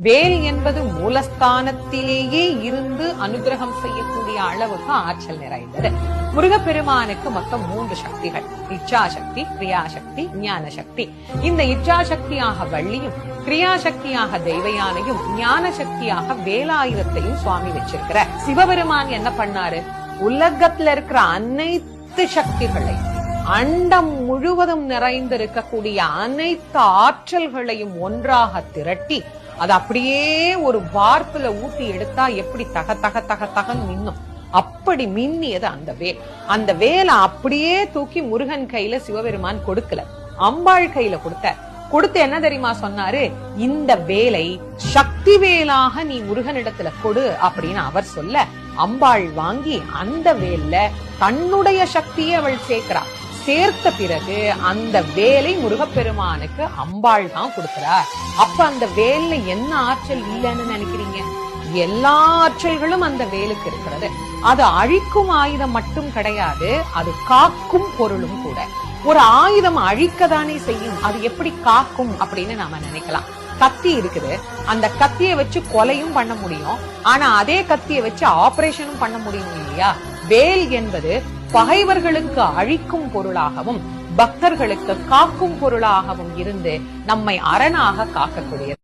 வேல் என்பது மூலஸ்தானத்திலேயே இருந்து அனுகிரகம் செய்யக்கூடிய அளவுக்கு ஆற்றல் நிறைந்தது. முருகப்பெருமானுக்கு மொத்தம் மூன்று சக்திகள். இச்சாசக்தி கிரியாசக்தி ஞான சக்தி இந்த இச்சாசக்தியாக வள்ளியும் கிரியாசக்தியாக தெய்வயானையும் ஞான சக்தியாக வேலாயுதத்தையும் சுவாமி வச்சிருக்கிறார். சிவபெருமான் என்ன பண்ணாரு? உலகத்துல இருக்கிற அனைத்து சக்திகளையும் அண்டம் முழுவதும் நிறைந்திருக்கக்கூடிய அனைத்து ஆற்றல்களையும் ஒன்றாக திரட்டி அது அப்படியே ஒரு வார்ப்புல ஊட்டி எடுத்தா எப்படி தக தக தக தகன்னு மின்னும். அப்படி மின்னியது அந்த வேல். அந்த வேலை அப்படியே தூக்கி முருகன் கையில சிவபெருமான் கொடுக்கல. அம்பாள் கையில கொடுத்தார் கொடுத்து என்ன தெரியுமா சொன்னாரு? இந்த வேலை சக்தி வேலாக நீ முருகனிடத்துல கொடு அப்படின்னு அவர் சொல்ல. அம்பாள் வாங்கி அந்த வேல்ல தன்னுடைய சக்தியை அவள் சேர்க்கிறாள் சேர்த்த பிறகு அந்த வேலை முருகப்பெருமானுக்கு அம்பாள் தான் கொடுக்கிறார். அப்ப அந்த வேலையில என்ன ஆற்றல் இல்லைன்னு நினைக்கிறீங்க? எல்லா ஆற்றல்களும் அந்த வேலுக்கு இருக்கிறது. அது அழிக்கும் ஆயுதம் மட்டும் கிடையாது அது காக்கும் பொருளும் கூட. ஒரு ஆயுதம் அழிக்கதானே செய்யும் அது எப்படி காக்கும் அப்படின்னு நாம நினைக்கலாம். கத்தி இருக்குது அந்த கத்தியை வச்சு கொலையும் பண்ண முடியும். ஆனா அதே கத்தியை வச்சு ஆபரேஷனும் பண்ண முடியும் இல்லையா? வேல் என்பது பகைவர்களுக்கு அழிக்கும் பொருளாகவும் பக்தர்களுக்கு காக்கும் பொருளாகவும் இருந்து நம்மை அரணாக காக்கக்கூடியது.